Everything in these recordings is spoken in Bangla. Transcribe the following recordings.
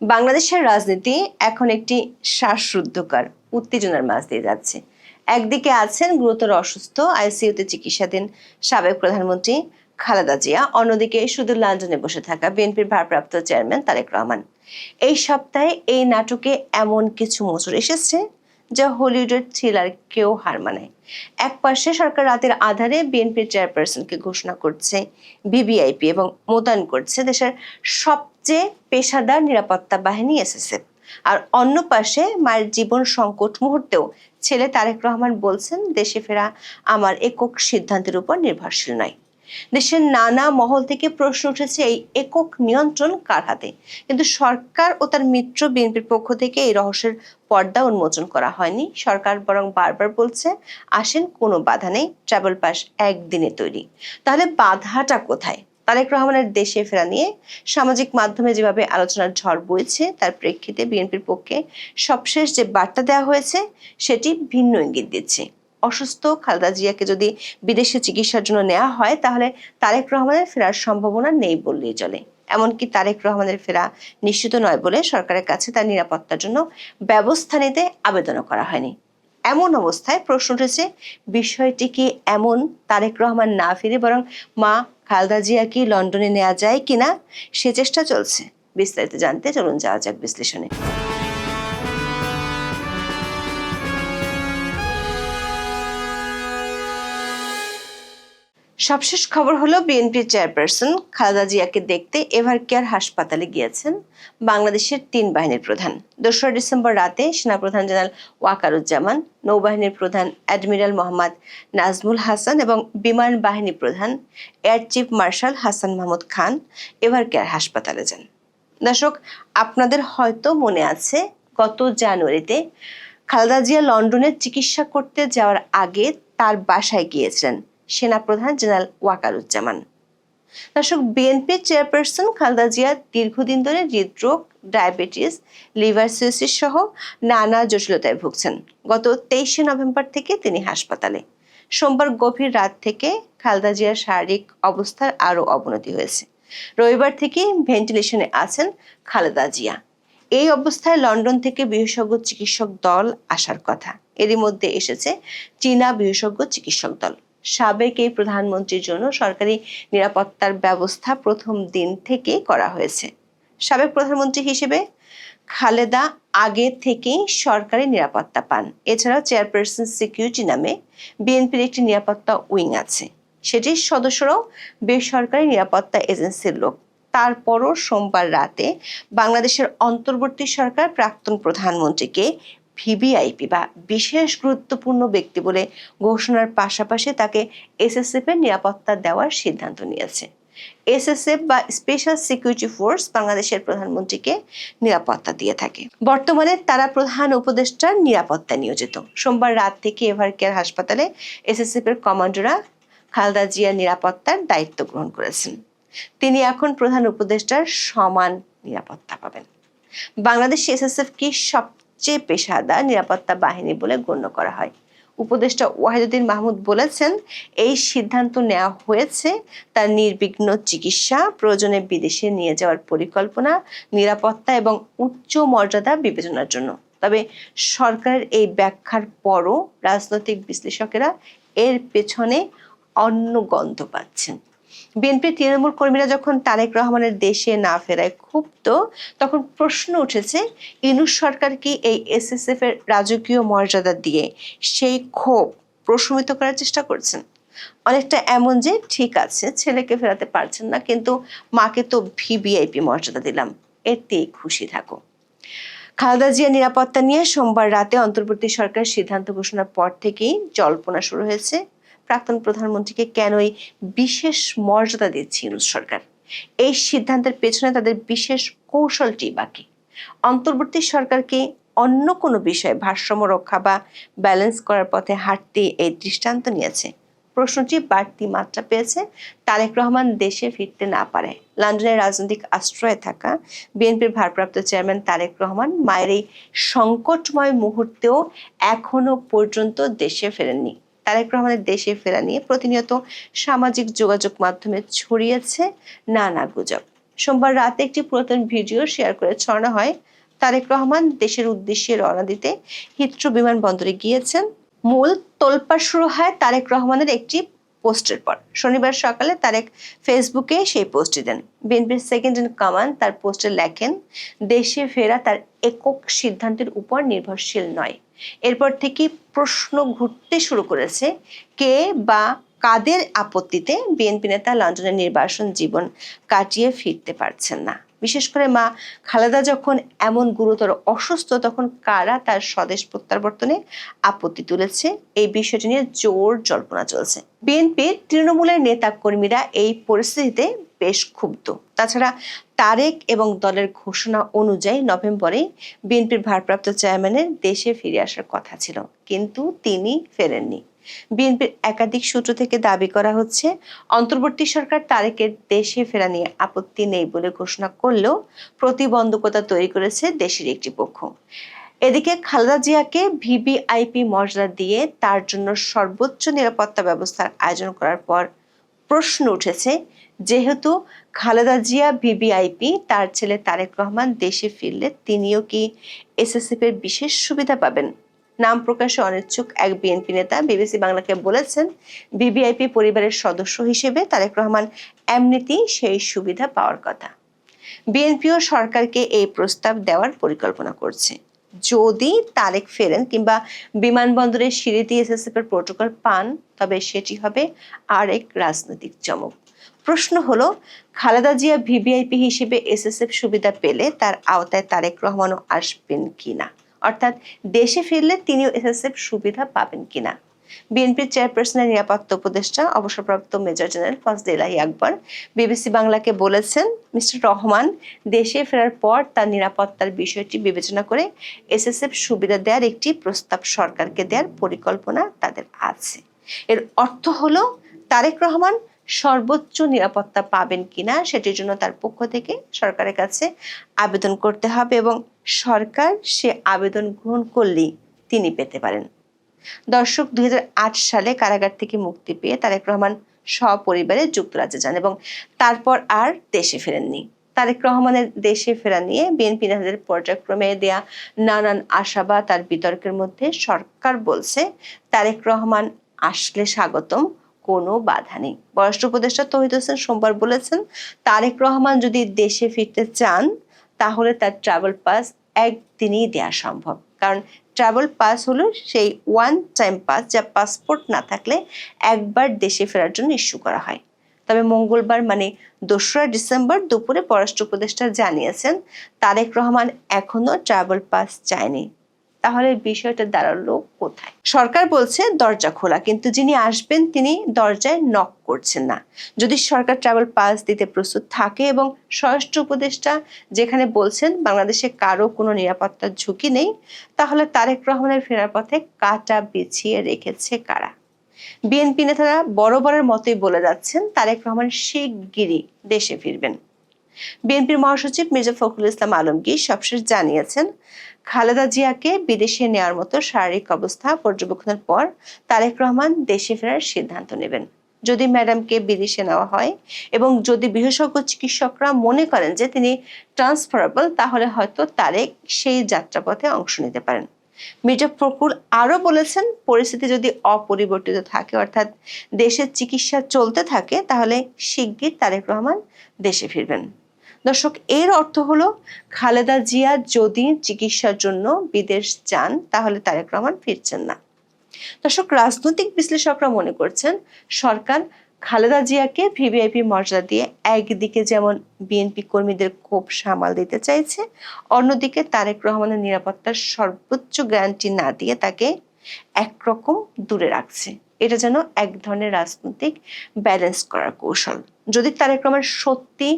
বাংলাদেশের রাজনীতি এখন একটি শ্বাসরুদ্ধকর, উত্তেজনার মাঝ দিয়ে যাচ্ছে। একদিকে আছেন গুরুতর অসুস্থ, আইসিইউতে চিকিৎসাধীন সাবেক প্রধানমন্ত্রী খালেদা জিয়া, অন্যদিকে শুধু লন্ডনে বসে থাকা বিএনপির ভারপ্রাপ্ত চেয়ারম্যান তারেক রহমান। এই সপ্তাহে এই নাটকে এমন কিছু মোচড় এসেছে যা হলিউডের থ্রিলার কেউ হার মানায়। এক পাশে সরকার রাতের আধারে বিএনপির চেয়ারপারসনকে ঘোষণা করছে, বিবিআইপি এবং মোতায়েন করছে দেশের সবচেয়ে পেশাদার নিরাপত্তা বাহিনী এসএসএফ আর অন্য পাশে মায়ের জীবন সংকট মুহূর্তেও ছেলে তারেক রহমান বলছেন, দেশে ফেরা আমার একক সিদ্ধান্তের উপর নির্ভরশীল নয়। দেশের নানা মহল থেকে প্রশ্ন উঠেছে, এই একক নিয়ন্ত্রণ কার হাতে? কিন্তু সরকার ও তার মিত্র বিএনপির পক্ষ থেকে এই রহস্যের পর্দা উন্মোচন করা হয়নি। সরকার বরং বারবার বলছে, আসেন, কোনো বাধা নেই, ট্রাভেল পাস একদিনে তৈরি। তাহলে বাধাটা কোথায়? তারেক রহমানের দেশে ফেরা নিয়ে সামাজিক মাধ্যমে যেভাবে আলোচনার ঝড় বইছে, তার প্রেক্ষিতে বিএনপির পক্ষে সবশেষ যে বার্তা দেওয়া হয়েছে, সেটি ভিন্ন ইঙ্গিত দিচ্ছে। অসুস্থ খালেদা জিয়াকে যদি বিদেশে চিকিৎসার জন্য নেওয়া হয়, তাহলে তারেক রহমানের ফেরার সম্ভাবনা নেই বললেই চলে। এমনকি তারেক রহমানের ফেরা নিশ্চিত নয় বলে সরকারের কাছে তার নিরাপত্তার জন্য ব্যবস্থা নিতে আবেদনও করা হয়নি। এমন অবস্থায় প্রশ্ন উঠেছে, বিষয়টি কি এমন তারেক রহমান না ফিরে বরং মা খালেদা জিয়া কি লন্ডনে নেওয়া যায় কিনা সে চেষ্টা চলছে। বিস্তারিত জানতে চলুন যাওয়া যাক বিশ্লেষণে। সবশেষ খবর হলো বিএনপির চেয়ারপারসন খালেদা জিয়াকে দেখতে এভার কেয়ার হাসপাতালে গিয়েছেন বাংলাদেশের তিন বাহিনীর প্রধান। দোসরা ডিসেম্বর রাতে সেনাপ্রধান জেনারেল ওয়াকারুজ্জামান, নৌবাহিনীর প্রধান অ্যাডমিরাল মোহাম্মদ নাজমুল হাসান এবং বিমান বাহিনী প্রধান air chief marshal Hasan Mahmud Khan Evercare হাসপাতালে যান। দর্শক, আপনাদের হয়তো মনে আছে, গত জানুয়ারিতে খালেদা জিয়া লন্ডনে চিকিৎসা করতে যাওয়ার আগে তার বাসায় গিয়েছিলেন। সেনাপ্রধান জেনারেল ওয়াকারুজ্জামান। দর্শক বিএনপির চেয়ারপারসন খালেদা জিয়া দীর্ঘদিন ধরে হৃদরোগ, ডায়াবেটিস, লিভার সিরোসিস সহ নানা জটিলতায় ভুগছেন। গত তেইশে নভেম্বর থেকে তিনি হাসপাতালে। সোমবার গভীর রাত থেকে খালেদা জিয়ার শারীরিক অবস্থার আরও অবনতি হয়েছে। রবিবার থেকে ভেন্টিলেশনে আছেন খালেদা জিয়া। এই অবস্থায় লন্ডন থেকে বিশেষজ্ঞ চিকিৎসক দল আসার কথা। এরই মধ্যে এসেছে চীনা বিশেষজ্ঞ চিকিৎসক দল। সাবেক এই প্রধানমন্ত্রীর জন্য সরকারি নিরাপত্তার ব্যবস্থা প্রথম দিন থেকে করা হয়েছে। সাবেক প্রধানমন্ত্রী হিসেবে খালেদা আগে থেকেই সরকারি নিরাপত্তা পান। এছাড়াও চেয়ারপারসন সিকিউরিটি নামে বিএনপির একটি নিরাপত্তা উইং আছে। সেটির সদস্যরাও বেসরকারি নিরাপত্তা এজেন্সির লোক। তারপরও সোমবার রাতে বাংলাদেশের অন্তর্বর্তী সরকার প্রাক্তন প্রধানমন্ত্রীকে ভিভিআইপি বা বিশেষ গুরুত্বপূর্ণ ব্যক্তি বলে ঘোষণার পাশাপাশি তাকে এসএসএফ এর নিরাপত্তা দেওয়ার সিদ্ধান্ত নিয়েছে। এসএসএফ বা স্পেশাল সিকিউরিটি ফোর্স বাংলাদেশের প্রধানমন্ত্রীকে নিরাপত্তা দিয়ে থাকে। বর্তমানে তারা প্রধান উপদেষ্টার নিরাপত্তা নিয়োজিত। সোমবার রাত থেকে এভার কেয়ার হাসপাতালে এসএসএফ এর কমান্ডোরা খালেদা জিয়ার নিরাপত্তার দায়িত্ব গ্রহণ করেছেন। তিনি এখন প্রধান উপদেষ্টার সমান নিরাপত্তা পাবেন। বাংলাদেশ এসএসএফ কি সবচেয়ে পেশাদার নিরাপত্তা বাহিনী বলে গণ্য করা হয়। উপদেষ্টা ওয়াহিদুদ্দিন মাহমুদ বলেছেন, এই সিদ্ধান্ত নেওয়া হয়েছে তার নির্বিঘ্ন চিকিৎসা, প্রয়োজনে বিদেশে নিয়ে যাওয়ার পরিকল্পনা, নিরাপত্তা এবং উচ্চ মর্যাদা বিবেচনার জন্য। তবে সরকারের এই ব্যাখ্যার পরও রাজনৈতিক বিশ্লেষকেরা এর পেছনে অন্য গন্ধ পাচ্ছেন। বিএনপি তৃণমূল কর্মীরা যখন তারেক রহমানের দেশে না ফেরায় ক্ষুব্ধ তখন প্রশ্ন উঠেছে ইনুস সরকার কি এই এসএসএফ এর রাজকীয় মর্যাদা দিয়ে সেই ক্ষোভ প্রশমিত করার চেষ্টা করছেন? অনেকটা এমন যে, ঠিক আছে, ছেলেকে ফেরাতে পারছেন না, কিন্তু মাকে তো ভিভিআইপি মর্যাদা দিলাম, এতেই খুশি থাকো। খালেদা জিয়া নিরাপত্তা নিয়ে সোমবার রাতে অন্তর্বর্তী সরকার সিদ্ধান্ত ঘোষণার পর থেকেই জল্পনা শুরু হয়েছে। প্রাক্তন প্রধানমন্ত্রীকে কেনই বিশেষ মর্যাদা দিচ্ছে ইউনুস সরকার? এই সিদ্ধান্তের পেছনে তাদের বিশেষ কৌশলটি বাকি। অন্তর্বর্তী সরকারকে অন্য কোনো বিষয়ে ভারসাম্য রক্ষা বা ব্যালেন্স করার পথে হাঁটতে এই দৃষ্টান্ত নিয়েছে। প্রশ্নটি বাড়তি মাত্রা পেয়েছে। তারেক রহমান দেশে ফিরতে না পারে। লন্ডনের রাজনৈতিক আশ্রয়ে থাকা বিএনপির ভারপ্রাপ্ত চেয়ারম্যান তারেক রহমান মায়ের এই সংকটময় মুহূর্তেও এখনও পর্যন্ত দেশে ফেরেননি। তারেক রহমানের দেশে ফেরা নিয়ে প্রতিনিয়ত সামাজিক যোগাযোগ মাধ্যমে ছড়িয়েছে নানা গুজব। সোমবার রাতে একটি পুরাতন ভিডিও শেয়ার করে ছড়ানো হয়। তারেক রহমান দেশের উদ্দেশ্যে রওনা দিতে হিত্রো বিমানবন্দরে গিয়েছেন। মূল তোলপাড় শুরু হয় তারেক রহমানের একটি পোস্টের পর। শনিবার সকালে তারেক ফেসবুকে সেই পোস্টটি দেন। বিএনপির সেকেন্ড ইন কমান্ড তার পোস্টে লেখেন, দেশে ফেরা তার একক সিদ্ধান্তের উপর নির্ভরশীল নয়। এরপর থেকে প্রশ্ন ঘুরতে শুরু করেছে, কে বা কাদের আপত্তিতে বিএনপি নেতা লন্ডনের নির্বাসন জীবন কাটিয়ে ফিরতে পারছেন না? বিশেষ করে মা খালেদা যখন এমন গুরুতর অসুস্থ, তখন কারা তার স্বদেশ প্রত্যাবর্তনে আপত্তি তুলেছে? এই বিষয়টি নিয়ে জোর জল্পনা চলছে। বিএনপির তৃণমূলের নেতা কর্মীরা এই পরিস্থিতিতে বেশ ক্ষুব্ধ। তাছাড়া তারেক এবং দলের ঘোষণা অনুযায়ী নভেম্বরে বিএনপির ভারপ্রাপ্ত চেয়ারম্যানের দেশে ফিরে আসার কথা ছিল, কিন্তু তিনি ফেরেননি। বিএনপির একাধিক সূত্র থেকে দাবি করা হচ্ছে, অন্তর্বর্তী সরকার তারেকের দেশে ফেরা নিয়ে আপত্তি নেই বলে ঘোষণা করলেও প্রতিবন্ধকতা তৈরি করেছে দেশের একটি পক্ষ। এদিকে খালেদা জিয়াকে ভিভিআইপি মর্যাদা দিয়ে তার জন্য সর্বোচ্চ নিরাপত্তা ব্যবস্থার আয়োজন করার পর প্রশ্ন উঠেছে, যেহেতু খালেদা জিয়া ভিভিআইপি, তার ছেলে তারেক রহমান দেশে ফিরলে তিনিও কি এসএসএফ এর বিশেষ সুবিধা পাবেন? নাম প্রকাশে অনিচ্ছুক এক বিএনপি নেতা বিবিসি বাংলাকে বলেছেন ভিভিআইপি পরিবারের সদস্য হিসেবে তারেক রহমান এমনিতেই সেই সুবিধা পাওয়ার কথা। বিএনপিও সরকারকে এই প্রস্তাব দেওয়ার পরিকল্পনা করছে। যদি তারেক ফেরেন কিংবা বিমানবন্দরের সিঁড়িতে এসএসএফ এর প্রোটোকল পান, তবে সেটি হবে আরেক রাজনৈতিক চমক। প্রশ্ন হলো, খালেদা জিয়া ভিভিআইপি হিসেবে এসএসএফ সুবিধা পেলে তার আওতায় তারেক রহমানও আসবেন কিনা? অর্থাৎ দেশে ফিরলে তিনিও এসএসএফ সুবিধা পাবেন কিনা। বিএনপির চেয়ারপারসনের নিরাপত্তা উপদেষ্টা, অবসরপ্রাপ্ত মেজর জেনারেল ফজলে ইলাহি আকবর, বিবিসি বাংলাকে বলেছেন, মিস্টার রহমান, দেশে ফেরার পর তার নিরাপত্তার বিষয়টি বিবেচনা করে এসএসএফ সুবিধা দেওয়ার একটি প্রস্তাব সরকারকে দেওয়ার পরিকল্পনা তাদের আছে। এর অর্থ হলো, তারেক রহমান সর্বোচ্চ নিরাপত্তা পাবেন কিনা সেটির জন্য তার পক্ষ থেকে সরকারের কাছে আবেদন করতে হবে এবং সরকার সে আবেদন গ্রহণ করলেই তিনি পেতে পারেন। দর্শক, দুই হাজার আট সালে কারাগার থেকে মুক্তি পেয়ে তারেক রহমান সপরিবারে যুক্তরাজ্যে যান এবং তারপর আর দেশে ফেরেননি। তারেক রহমানের দেশে ফেরা নিয়ে বিএনপি নেতাদের পর্যায়ক্রমে দেয়া নানান আশাবাদ আর বিতর্কের মধ্যে সরকার বলছে, তারেক রহমান আসলে স্বাগতম কোনো বাধা নেই। পররাষ্ট্র উপদেষ্টা তহিদ হোসেন সোমবার বলেছেন, তারেক রহমান যদি দেশে ফিরতে চান, তাহলে তার ট্রাভেল পাস একদিনই দেওয়া সম্ভব। কারণ ট্রাভেল পাস হলো সেই ওয়ান টাইম পাস যা পাসপোর্ট না থাকলে একবার দেশে ফেরার জন্য ইস্যু করা হয়। তবে মঙ্গলবার মানে দোসরা ডিসেম্বর দুপুরে পররাষ্ট্র উপদেষ্টা জানিয়েছেন, তারেক রহমান এখনও ট্রাভেল পাস চায়নি। তাহলে বিষয়টা দাঁড়াল কোথায়? সরকার বলছে দরজা খোলা, কিন্তু যিনি আসবেন তিনি দরজায় নক করছেন না। যদি সরকার ট্রাভেল পাস দিতে প্রস্তুত থাকে এবং স্বরাষ্ট্র উপদেষ্টা যেখানে বলছেন বাংলাদেশে কারও কোনো নিরাপত্তার ঝুঁকি নেই, তাহলে তারেক রহমানের ফেরার পথে কাটা বিছিয়ে রেখেছে কারা? বিএনপি নেতারা বড় বড়ের মতোই বলে যাচ্ছেন, তারেক রহমান শিগগিরই দেশে ফিরবেন। বিএনপির মহাসচিব মির্জা ফখরুল ইসলাম আলমগীর সবশেষ জানিয়েছেন, খালেদা জিয়াকে বিদেশে নেওয়ার মতো শারীরিক অবস্থা পর্যবেক্ষণের পর তারেক রহমান দেশে ফেরার সিদ্ধান্ত নেবেন। যদি ম্যাডামকে বিদেশে নেওয়া হয় এবং যদি বিশেষজ্ঞ চিকিৎসকরা মনে করেন যে তিনি ট্রান্সফারেবল, তাহলে হয়তো তারেক সেই যাত্রাপথে অংশ নিতে পারেন। মির্জা ফখরুল আরও বলেছেন, পরিস্থিতি যদি অপরিবর্তিত থাকে, অর্থাৎ দেশের চিকিৎসা চলতে থাকে, তাহলে শিগগির তারেক রহমান দেশে ফিরবেন। দর্শক, এর অর্থ হলো খালেদা জিয়া যদি চিকিৎসার জন্য বিদেশ যান, তাহলে তারেক রহমান ফিরছেন না। দর্শক, রাজনৈতিক বিশ্লেষকরা মনে করছেন সরকার খালেদা জিয়াকে ভিভিআইপি মর্যাদা দিয়ে একদিকে যেমন বিএনপি কর্মীদের ক্ষোভ সামাল দিতে চাইছে, অন্যদিকে তারেক রহমানের নিরাপত্তার সর্বোচ্চ গ্যারান্টি না দিয়ে তাকে একরকম দূরে রাখছে। এটা যেন এক ধরনের রাজনৈতিক ব্যালেন্স করার কৌশল। যদি তারেক রহমান সত্যি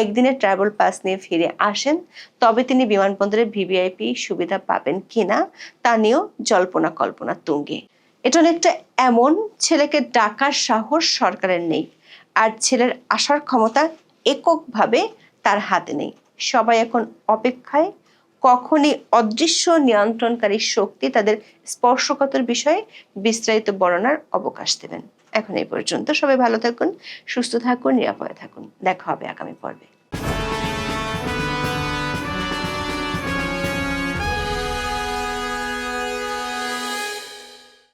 একদিনের ট্রাভেল পাস নিয়ে ফিরে আসেন, তবে তিনি বিমানবন্দরে ভিভিআইপি সুবিধা পাবেন কিনা, তা নিয়েও জল্পনা কল্পনা তুঙ্গে। এটা অনেকটা এমন ছেলেকে ডাকার সাহস সরকারের নেই, আর ছেলের আসার ক্ষমতা এককভাবে তার হাতে নেই। সবাই এখন অপেক্ষায় কখনই অদৃশ্য নিয়ন্ত্রণকারী শক্তি তাদের স্পর্শকতর বিষয়ে বিস্তারিত বর্ণনার অবকাশ দেবেন। এখন এই পর্যন্ত সবাই ভালো থাকুন, সুস্থ থাকুন, নিরাপদে থাকুন। দেখা হবে আগামী পর্বে।